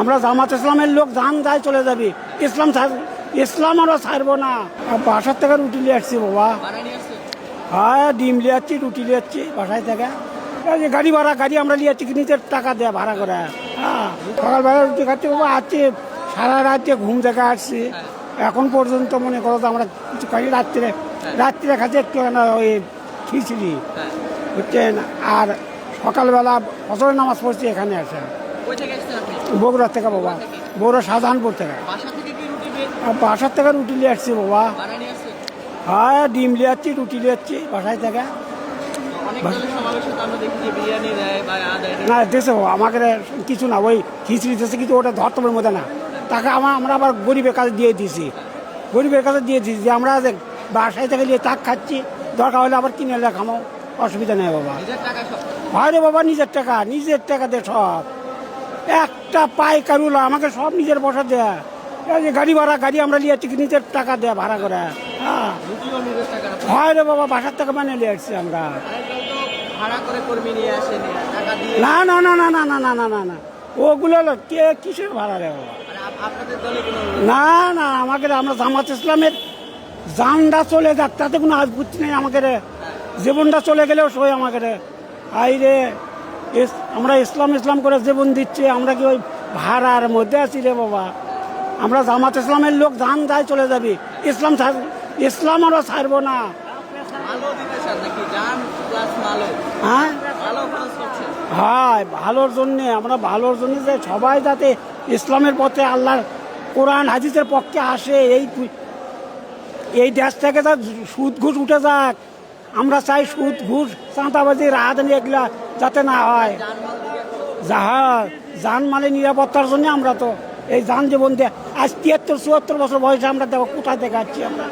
আমরা জামাত ইসলামের লোক ধান যায় চলে যাবি। ইসলাম ইসলাম আমরা ছাড়বো না। বাসার থেকে রুটি নিয়ে আসছি বাবা। হ্যাঁ ডিম নিয়ে যাচ্ছি রুটি নিয়ে যাচ্ছি বাসায় থেকে। গাড়ি ভাড়া গাড়ি আমরা নিয়ে যাচ্ছি নিজের টাকা দেয় ভাড়া করে। হ্যাঁ সকালবেলা রুটি খাচ্ছি বাবা আসছি সারা রাত্রে ঘুম থেকে আসছি। এখন পর্যন্ত মনে করো তো আমরা কিছু খাই রাত্রে রাত্রে খাচ্ছি একটু ওই খিচড়ি। বুঝছেন? আর সকালবেলা ফসলের নামাজ পড়ছি এখানে আসে বগুড়ার থেকে বাবা। বগুড়া শাহজাহানপুর থেকে। বাসার থেকে রুটি নিয়ে আসছি বাবা। হ্যাঁ ডিম নিয়ে আসছি রুটি নিয়ে আসছি বাসায় থেকে। না। দেশে আমাকে কিছু না ওই খিচড়ি দেশে কিন্তু ওটা ধর্তমের মধ্যে না। তাকে আমার আমরা আবার গরিবের কাছে দিয়ে দিয়েছি গরিবের কাছে দিয়ে দিয়েছি যে আমরা বাসায় থেকে নিয়ে তাক খাচ্ছি দরকার হলে আবার কিনে খামো। অসুবিধা নেই বাবা। আরে বাবা নিজের টাকা নিজের টাকা দে সব। একটা পাইকারুলা আমাকে সব নিজের বসা দেয়। যে গাড়ি ভাড়া, গাড়ি আমরা নিয়ে যাচ্ছি নিজের টাকা দেয় ভাড়া করে। হ্যাঁ। টাকা হয় রে বাবা, বাসার থেকে মানে নিয়ে আসছি আমরা। টাকা না না না না না না না না না না। ওগুলো কে কিসের ভাড়া রে বাবা? না না, আমাকে আমরা জামাত ইসলামের জানটা চলে যাক, তাতে কোনো আজবুত নেই আমাকে রে। জীবনটা চলে গেলেও সই আমাকে রে। আই রে আমরা ইসলাম ইসলাম করে জীবন দিচ্ছি আমরা কি ওই ভাড়ার মধ্যে আছি রে বাবা? আমরা জামাত ইসলামের লোক জান যায় চলে যাবি। ইসলাম ইসলাম আমরা ছাড়বো না। হ্যাঁ? হয় ভালোর জন্যে আমরা ভালোর জন্য যে সবাই যাতে ইসলামের পথে আল্লাহর কোরআন হাদিসের পক্ষে আসে এই এই দেশ থেকে যা সুদ ঘুষ উঠে যাক। আমরা চাই সুদ, ঘুষ, চাঁদাবাজি, রাহাদানি এগুলা যাতে না হয়। যাহা যান মানে নিরাপত্তার জন্য আমরা তো এই যান জীবন দিয়ে আজ তিয়াত্তর, চুয়াত্তর বছর বয়সে আমরা দেখো কোথায় দেখাচ্ছি আমরা।